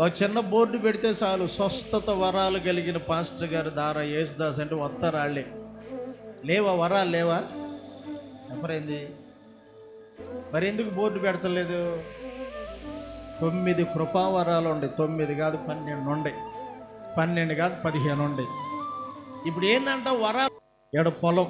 ఒక చిన్న బోర్డు పెడితే చాలు. స్వస్థత వరాలు కలిగిన పాస్టర్ గారు దారా యేసుదాస్ అంటే వస్తారు వాళ్ళే లేవా? వరాలు లేవా? ఎవరైంది మరి ఎందుకు బోర్డు పెడతలేదు? తొమ్మిది కృపావరాలు ఉండే. తొమ్మిది కాదు పన్నెండు ఉండే. పన్నెండు కాదు పదిహేను ఉండే. ఇప్పుడు ఏంటంటే వరా ఎడ పొలం.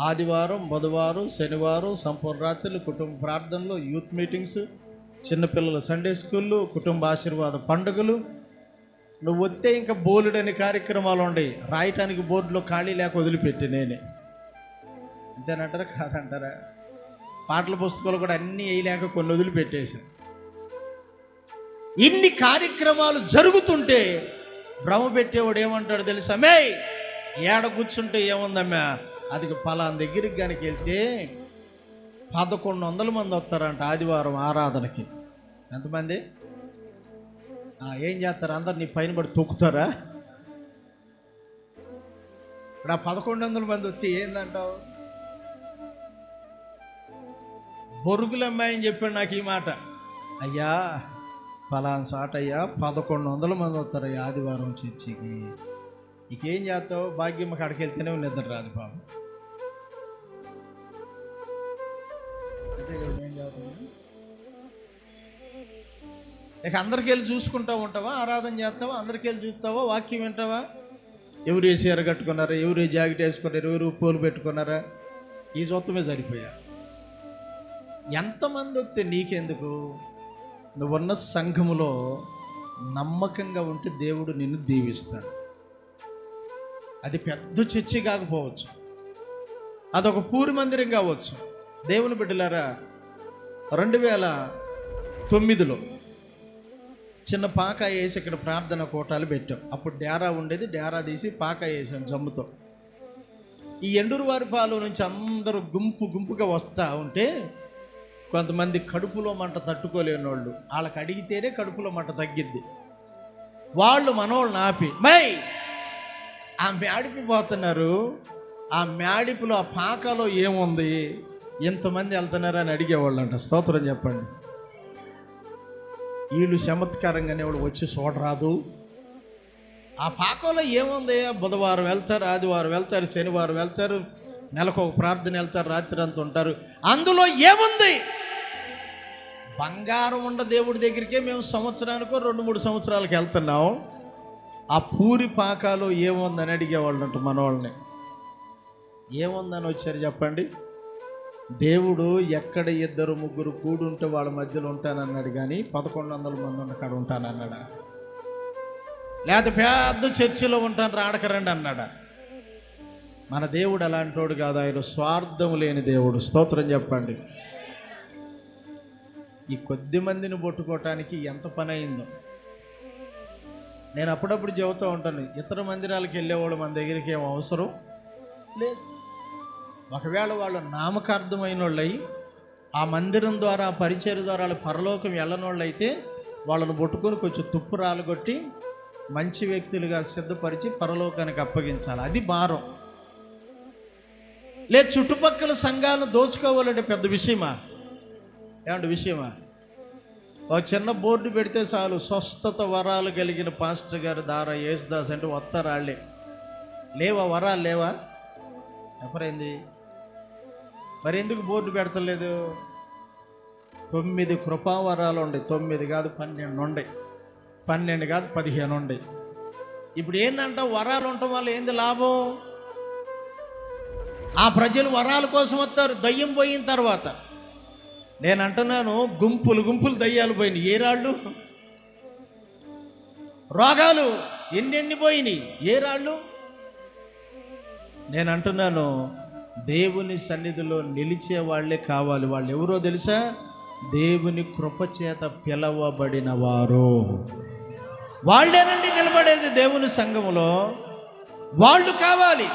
ఆదివారం బుధవారం శనివారం సంపూర్ణ రాత్రులు కుటుంబ ప్రార్థనలు యూత్ మీటింగ్స్ చిన్నపిల్లల సండే స్కూళ్ళు కుటుంబ ఆశీర్వాద పండుగలు. నువ్వు వస్తే ఇంకా బోలుడని కార్యక్రమాలు ఉండయి. రాయటానికి బోర్డులో ఖాళీ లేక వదిలిపెట్టి నేనే. అంతేనంటారా? కాదంటారా? పాటల పుస్తకాలు కూడా అన్నీ వేయలేక కొన్ని వదిలిపెట్టేసి ఇన్ని కార్యక్రమాలు జరుగుతుంటే భ్రమ పెట్టేవాడు ఏమంటాడు తెలుసా? మే ఏడ కూర్చుంటే ఏముందమ్మా? అది పలానా దగ్గరికి కనుక వెళ్తే పదకొండు వందల మంది వస్తారంట ఆదివారం ఆరాధనకి. ఎంతమంది? ఏం చేస్తారు? అందరు నీ పైన పడి తొక్కుతారా? ఇక్కడ పదకొండు వందల మంది వస్తే ఏందంటావు? బొరుగులమ్మాయని చెప్పాడు నాకు ఈ మాట. అయ్యా ఫలానా సాట అయ్యా పదకొండు వందల మంది వస్తారు ఈ ఆదివారం చర్చికి. నీకేం చేస్తావు? భాగ్యం అక్కడికి వెళ్తేనే నిద్ర రాదు బాబు ఇక అందరికి వెళ్ళి చూసుకుంటా ఉంటావా? ఆరాధన చేస్తావా? అందరికి వెళ్ళి చూస్తావా వాక్యం వింటావా? ఎవరు ఏ చీర కట్టుకున్నారా? ఎవరు ఏ జాకెట్ వేసుకున్నారు? ఎవరు పూలు పెట్టుకున్నారా? ఈ చూత్తమే సరిపోయా. ఎంతమంది వస్తే నీకెందుకు? నువ్వున్న సంఘములో నమ్మకంగా ఉంటే దేవుడు నిన్ను దీవిస్తాడు. అది పెద్ద చర్చి కాకపోవచ్చు. అదొక పూరి మందిరం కావచ్చు. దేవుని బిడ్డలారా రెండు వేల తొమ్మిదిలో చిన్న పాక వేసి ఇక్కడ ప్రార్థన కోటాలు పెట్టాం. అప్పుడు డేరా ఉండేది డేరా తీసి పాక వేసాం జమ్ముతో. ఈ ఎండూరు పాలు నుంచి అందరూ గుంపు గుంపుగా వస్తూ ఉంటే కొంతమంది కడుపులో మంట తట్టుకోలేని వాళ్ళు వాళ్ళకి అడిగితేనే కడుపులో మంట తగ్గిద్ది. వాళ్ళు మనోళ్ళని ఆపి మై ఆ మేడిపి పోతున్నారు. ఆ మేడిపులో ఆ పాకలో ఏముంది? ఇంతమంది వెళ్తున్నారు అని అడిగేవాళ్ళంట. స్తోత్రం చెప్పండి. వీళ్ళు చమత్కారంగానే వాడు వచ్చి చూడరాదు. ఆ పాకంలో ఏముంది? బుధవారం వెళ్తారు ఆదివారం వెళ్తారు శనివారం వెళ్తారు నెలకు ఒక ప్రార్థన వెళ్తారు రాత్రి అంతా ఉంటారు. అందులో ఏముంది? బంగారం ఉండ దేవుడి దగ్గరికే మేము సంవత్సరానికో రెండు మూడు సంవత్సరాలకు వెళ్తున్నాం. ఆ పూరి పాకాలో ఏముందని అడిగేవాళ్ళంట అంట మన వాళ్ళని ఏముందని వచ్చారు చెప్పండి? దేవుడు ఎక్కడ ఇద్దరు ముగ్గురు కూడుంటే వాళ్ళ మధ్యలో ఉంటానన్నాడు కానీ పదకొండు వందల మంది ఉన్న కాడ ఉంటానన్నాడా? లేకపోతే పెద్ద చర్చిలో ఉంటాను రాడకరండి అన్నాడా? మన దేవుడు అలాంటోడు కాదు ఆయన స్వార్థం లేని దేవుడు. స్తోత్రం చెప్పండి. ఈ కొద్ది మందిని పట్టుకోవటానికి ఎంత పని అయిందో. నేను అప్పుడప్పుడు చెబుతూ ఉంటాను ఇతర మందిరాలకు వెళ్ళేవాడు మన దగ్గరికి ఏం అవసరం? లేదు. ఒకవేళ వాళ్ళు నామకార్థమైన వాళ్ళు ఆ మందిరం ద్వారా ఆ పరిచయ ద్వారా వాళ్ళు పరలోకం వెళ్ళని వాళ్ళను అయితే పట్టుకొని కొంచెం తుప్పు రాలుగొట్టి మంచి వ్యక్తులుగా సిద్ధపరిచి పరలోకానికి అప్పగించాలి. అది భారం. లేదు చుట్టుపక్కల సంఘాలను దోచుకోవాలంటే పెద్ద విషయమా? ఏమంటే విషయమా? ఒక చిన్న బోర్డు పెడితే చాలు స్వస్థత వరాలు కలిగిన పాస్టర్ గారు దారా యేసుదాస్ అంటే వస్తారు లేవా? వరాలు లేవా? ఎవరైంది మరి ఎందుకు బోర్డు పెడతలేదు? తొమ్మిది కృపావరాలు ఉండే. తొమ్మిది కాదు పన్నెండు ఉండే. పన్నెండు కాదు పదిహేను ఉండే. ఇప్పుడు ఏంటంటే వరాలు ఉండటం వల్ల ఏంది లాభం? ఆ ప్రజలు వరాల కోసం వస్తారు. దయ్యం పోయిన తర్వాత. నేను అంటున్నాను గుంపులు గుంపులు దయ్యాలు పోయినాయి. ఏ రాళ్ళు? రోగాలు ఎన్నెన్ని పోయినాయి? ఏ రాళ్ళు? నేను అంటున్నాను దేవుని సన్నిధిలో నిలిచే వాళ్ళే కావాలి. వాళ్ళు ఎవరో తెలుసా? దేవుని కృపచేత పిలవబడిన వారు. వాళ్ళేనండి నిలబడేది దేవుని సంఘములో. వాళ్ళు కావాలి.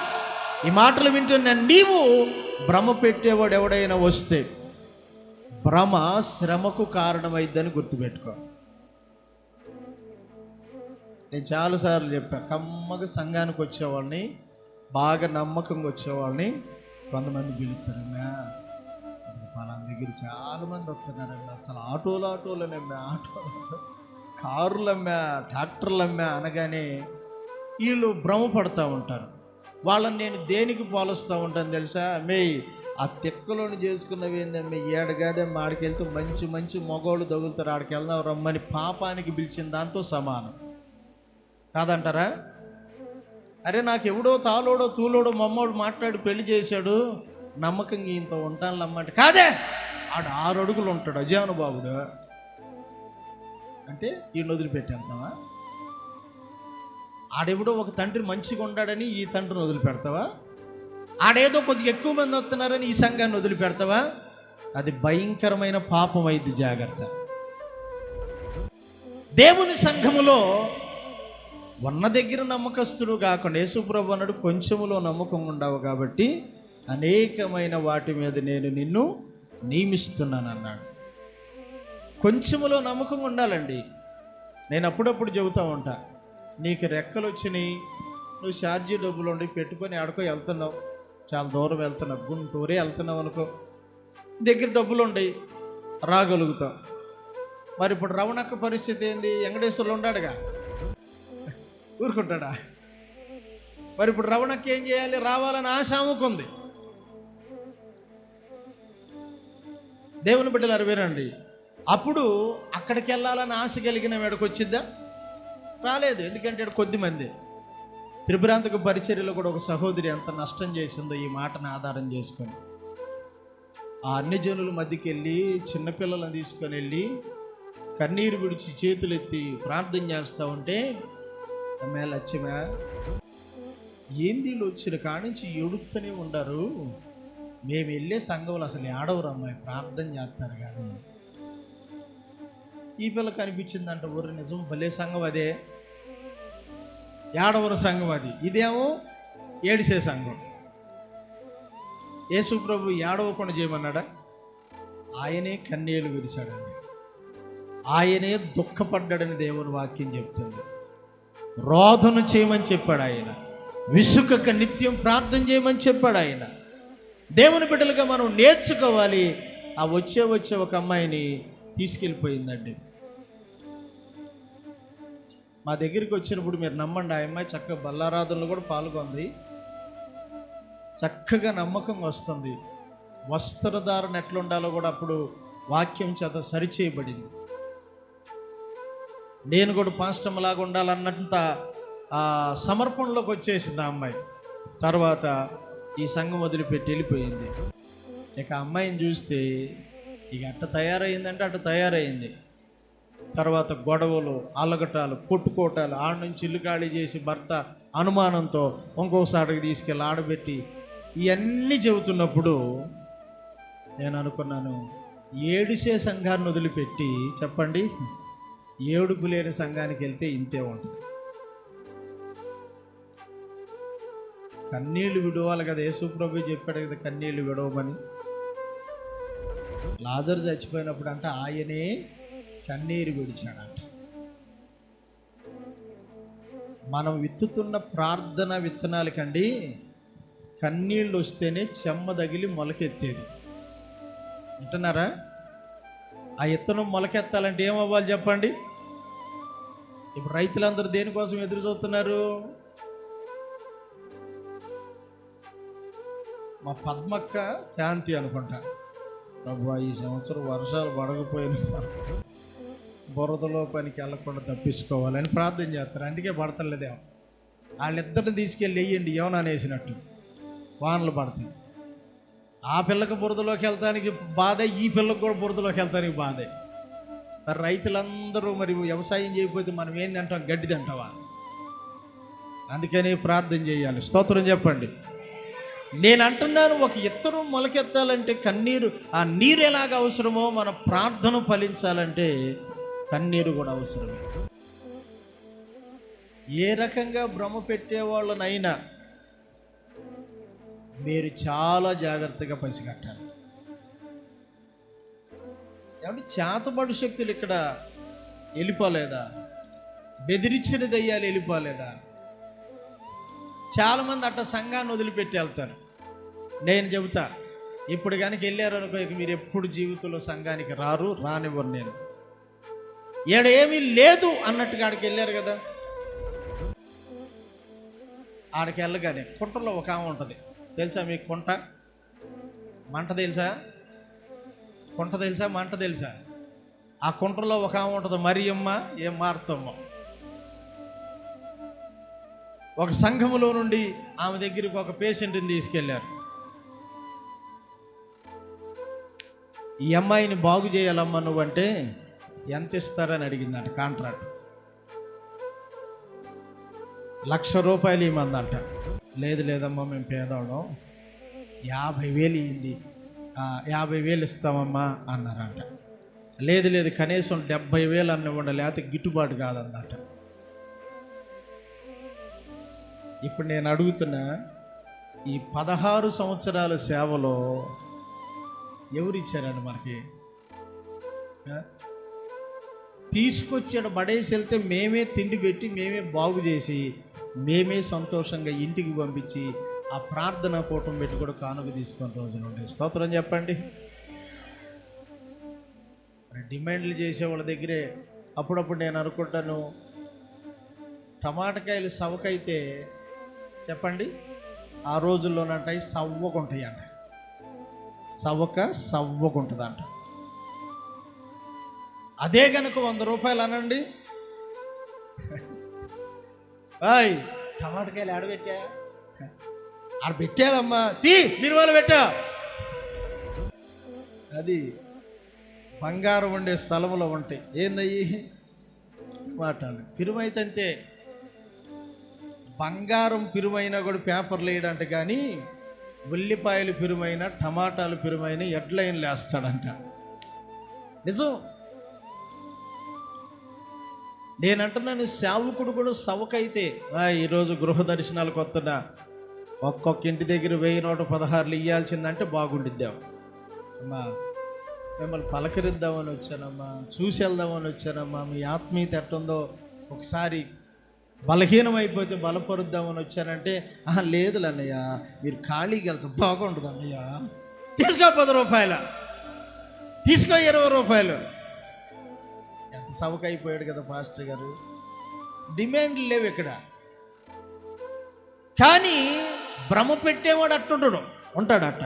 ఈ మాటలు వింటున్న నీవు భ్రమ పెట్టేవాడు ఎవడైనా వస్తే భ్రమ శ్రమకు కారణమైద్దని గుర్తుపెట్టుకో. నేను చాలాసార్లు చెప్పాను కమ్మగా సంఘానికి వచ్చేవాళ్ళని బాగా నమ్మకంగా వచ్చేవాళ్ళని కొంతమంది పిలుస్తారమ్మా పలానా దగ్గర చాలా మంది వస్తున్నారండి అసలు ఆటోలు ఆటోలనమ్మా ఆటోలు కారులమ్మా ట్రాక్టర్లమ్మా అనగానే వీళ్ళు భ్రమపడతా ఉంటారు. వాళ్ళని నేను దేనికి పోలుస్తూ ఉంటాను తెలుసా? మే ఆ తిక్కలోని చేసుకున్నవి ఏందమ్మే? ఏడగాదే ఆడికెళ్తే మంచి మంచి మగవాళ్ళు తగులుతారు. ఆడికి వెళ్దాం రమ్మని పాపానికి పిలిచిన దాంతో సమానం. కాదంటారా? అరే నాకు ఎవడో తాలోడో తూలోడో మమ్మోడు మాట్లాడి పెళ్ళి చేశాడు. నమ్మకం ఇంత ఉంటాను నమ్మంటే కాదే! ఆడు ఆరు అడుగులు ఉంటాడు అజానుబాబుడు. అంటే ఈయన వదిలిపెట్టేద్దామా ఆడెవడో ఒక తండ్రి మంచిగా ఉండాడని ఈ తండ్రిని వదిలిపెడతావా? ఆడేదో కొద్దిగా ఎక్కువ మంది వస్తున్నారని ఈ సంఘాన్ని వదిలిపెడతావా? అది భయంకరమైన పాపం అయింది జాగ్రత్త. దేవుని సంఘములో ఉన్న దగ్గర నమ్మకస్తుడు కాకుండా యేసుప్రభు అన్నాడు కొంచెములో నమ్మకం ఉండవు కాబట్టి అనేకమైన వాటి మీద నేను నిన్ను నియమిస్తున్నాను అన్నాడు కొంచెములో నమ్మకం ఉండాలండి. నేను అప్పుడప్పుడు చెబుతూ ఉంటా నీకు రెక్కలు వచ్చినాయి నువ్వు ఛార్జీ డబ్బులు ఉండి పెట్టుకొని ఆడుకో వెళ్తున్నావు. చాలా దూరం వెళ్తున్నావు గుంటూరే వెళ్తున్నావు అనుకో. దగ్గర డబ్బులు ఉండయి రాగలుగుతావు. మరి ఇప్పుడు రవణక్క పరిస్థితి ఏంది? వెంకటేశ్వర్లు ఉన్నాడుగా. ఊరుకుంటాడా? మరి ఇప్పుడు రవణకి ఏం చేయాలి? రావాలని ఆశ ఆమెకుంది. దేవుని బిడ్డలు అరవేరండి అప్పుడు అక్కడికి వెళ్ళాలని ఆశ కలిగిన వేడకు వచ్చిద్దా రాలేదు. ఎందుకంటే ఈడ కొద్ది మంది. పరిచర్యలో కూడా ఒక సహోదరి ఎంత నష్టం చేసిందో ఈ మాటను ఆధారం చేసుకొని. ఆ అన్ని జనుల మధ్యకి వెళ్ళి చిన్నపిల్లలను తీసుకొని వెళ్ళి కన్నీరు విడిచి చేతులు ఎత్తి ప్రార్థన చేస్తూ ఉంటే అమ్మే లక్ష్యమా? ఏంది వచ్చిన కానించి ఎడుతూనే ఉండరు? మేము వెళ్ళే సంఘంలో అసలు ఆడవరు అమ్మాయి ప్రార్థన చేస్తారు కానీ. ఈ పిల్ల కనిపించిందంట ఊరు నిజం భలే సంఘం అదే. ఏడవరు సంఘం అది. ఇదేమో ఏడిసే సంఘం. యేసు ప్రభు ఏడవకుండా చేయమన్నాడా? ఆయనే కన్నీళ్ళు విరిచాడండి ఆయనే దుఃఖపడ్డాడని దేవుని వాక్యం చెప్తుంది. రోధన చేయమని చెప్పాడు ఆయన. విసుకక నిత్యం ప్రార్థన చేయమని చెప్పాడు ఆయన. దేవుని బిడ్డలుగా మనం నేర్చుకోవాలి. ఆ వచ్చే వచ్చే ఒక అమ్మాయిని తీసుకెళ్ళిపోయిందండి. మా దగ్గరికి వచ్చినప్పుడు మీరు నమ్మండి ఆ అమ్మాయి చక్కగా బల్లారాధనలో కూడా పాల్గొంది. చక్కగా నమ్మకం వస్తుంది. వస్త్రధారణ ఎట్లుండాలో కూడా అప్పుడు వాక్యం చేత సరిచేయబడింది. నేను కూడా పాస్టమ్ లాగా ఉండాలన్నంత ఆ సమర్పణలోకి వచ్చేసింది ఆ అమ్మాయి. తర్వాత ఈ సంఘం వదిలిపెట్టి వెళ్ళిపోయింది. ఇక అమ్మాయిని చూస్తే ఇక అట్ట తయారైందంటే అట్ట తయారైంది. తర్వాత గొడవలు అలగటాలు కొట్టుకోటాలు ఆడ నుంచి ఇల్లు ఖాళీ చేసి భర్త అనుమానంతో ఇంకోసారికి తీసుకెళ్ళి ఆడబెట్టి ఇవన్నీ చెబుతున్నప్పుడు నేను అనుకున్నాను ఏడిసే సంఘాన్ని వదిలిపెట్టి చెప్పండి. ఏడుపు లేని సంఘానికి వెళ్తే ఇంతే ఉంటుంది. కన్నీళ్ళు విడవాలి కదా. యేసుప్రభు చెప్పాడు కదా కన్నీళ్ళు విడవమని. లాజరు చచ్చిపోయినప్పుడు అంటే ఆయనే కన్నీరు విడిచాడంట. మనం విత్తుతున్న ప్రార్థన విత్తనాలకండి కన్నీళ్ళు వస్తేనే చెమ్మ తగిలి మొలకెత్తేది. వింటున్నారా? ఆ విత్తనం మొలకెత్తాలంటే ఏమవ్వాలి చెప్పండి? ఇప్పుడు రైతులందరూ దేనికోసం ఎదురు చూస్తున్నారు? మా పద్మక్క శాంతి అనుకుంటా. ప్రభు ఈ సంవత్సరం వర్షాలు పడకపోయిన బురదలో పనికి వెళ్ళకుండా తప్పించుకోవాలని ప్రార్థన చేస్తారు. అందుకే పడతలేదేమో. వాళ్ళిద్దరిని తీసుకెళ్ళి వెయ్యండి ఏమన్నా వేసినట్టు వానలు పడతాయి. ఆ పిల్లకి బురదలోకి వెళ్తానికి బాధే ఈ పిల్లకి కూడా బురదలోకి వెళ్తానికి బాధే. మరి రైతులందరూ మరి వ్యవసాయం చేయకపోతే మనం ఏంది అంటాం గడ్డి తింటావా? అందుకని ప్రార్థన చేయాలి. స్తోత్రం చెప్పండి. నేను అంటున్నాను ఒక ఇత్తనం మొలకెత్తాలంటే కన్నీరు ఆ నీరు ఎలాగ అవసరమో మన ప్రార్థన ఫలించాలంటే కన్నీరు కూడా అవసరమే. ఏ రకంగా భ్రమ పెట్టేవాళ్ళనైనా మీరు చాలా జాగ్రత్తగా పసిగట్టాలి. ఏమంటే చేతబడు శక్తులు ఇక్కడ వెళ్ళిపోలేదా? బెదిరించిన దయ్యాలు వెళ్ళిపోలేదా? చాలామంది అట్ట సంఘాన్ని వదిలిపెట్టి వెళ్తారు. నేను చెబుతా ఇప్పుడు కనుక వెళ్ళారనుకో ఇక మీరు ఎప్పుడు జీవితంలో సంఘానికి రారు రానివ్వరు నేను. ఈడ ఏమీ లేదు అన్నట్టుగా ఆడికి వెళ్ళారు కదా. ఆడికి వెళ్ళగానే కుంటలో ఒక ఆమె ఉంటుంది. తెలుసా మీకు కుంట? మంట తెలుసా? కుంట తెలుసా? మంట తెలుసా? ఆ కుంటలో ఒక ఆమె ఉంటుంది మరియమ్మ ఏం మారుతమ్మ. ఒక సంఘములో నుండి ఆమె దగ్గరికి ఒక పేషెంట్ని తీసుకెళ్ళారు. ఈ అమ్మాయిని బాగు చేయాలమ్మా నువ్వంటే ఎంత ఇస్తారని అడిగిందంట కాంట్రాక్ట్. లక్ష రూపాయలు ఇమ్మందంట లేదు లేదమ్మా మేము పేదవడం యాభై వేలు ఇయ్యింది యాభై వేలు ఇస్తామమ్మా అన్నారంట. లేదు లేదు కనీసం డెబ్బై వేలు అన్నివ్వండి లేకపోతే గిట్టుబాటు కాదన్నట ఇప్పుడు నేను అడుగుతున్నా ఈ పదహారు సంవత్సరాల సేవలో ఎవరు ఇచ్చారండి మనకి? ఆ? తీసుకొచ్చాడు బడేసి వెళ్తే మేమే తిండి పెట్టి మేమే బాగు చేసి మేమే సంతోషంగా ఇంటికి పంపించి ఆ ప్రార్థన కూటం పెట్టి కూడా కానుక తీసుకొని రోజున ఉండే. స్తోత్రం చెప్పండి. డిమాండ్లు చేసే వాళ్ళ దగ్గరే అప్పుడప్పుడు నేను అనుకుంటాను టమాటకాయలు సవకైతే చెప్పండి ఆ రోజుల్లోనంటాయి సవ్వకుంటాయి అంట సవ్వక సవ్వకుంటుందంట. అదే కనుక వంద రూపాయలు అనండి. ఆయ్ టమాటకాయలు ఆడబెట్టా? ఆడ పెట్టాలమ్మా తీ మీరు వాళ్ళు పెట్టా. అది బంగారం ఉండే స్థలంలో ఉంటాయి ఏందయ్యి? మాట్లాడు పిరుమైతే అంతే బంగారం పిరుమైనా కూడా పేపర్లు వేయడంట కానీ ఉల్లిపాయలు పిరుమైన టమాటాలు పిరుమైన ఎడ్లైన్లు వేస్తాడంట నిజం? నేనంటున్నాను సేవకుడు కూడా సవకైతే ఈరోజు గృహ దర్శనాలకు వస్తున్నా. ఒక్కొక్క ఇంటి దగ్గర వెయ్యి నూట పదహారులు ఇవ్వాల్సిందంటే బాగుండిద్దాం. అమ్మా మిమ్మల్ని పలకరిద్దామని వచ్చానమ్మా చూసి వెళ్దామని వచ్చానమ్మా మీ ఆత్మీయత ఎట్టుందో ఒకసారి బలహీనమైపోతే బలపరుద్దామని వచ్చానంటే "ఆహా, లేదులే అన్నయ్య మీరు ఖాళీకి వెళ్తే బాగుండదు అన్నయ్య. తీసుకో పది రూపాయల. తీసుకో ఇరవై రూపాయలు. ఎంత సవకైపోయాడు కదా పాస్టర్ గారు. డిమాండ్లు లేవు ఇక్కడ. కానీ భ్రమ పెట్టేవాడు అట్టుండడు. ఉంటాడట.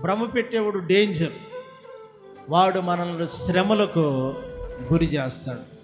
భ్రమ పెట్టేవాడు డేంజర్. వాడు మనల్ని శ్రమలకు గురి చేస్తాడు.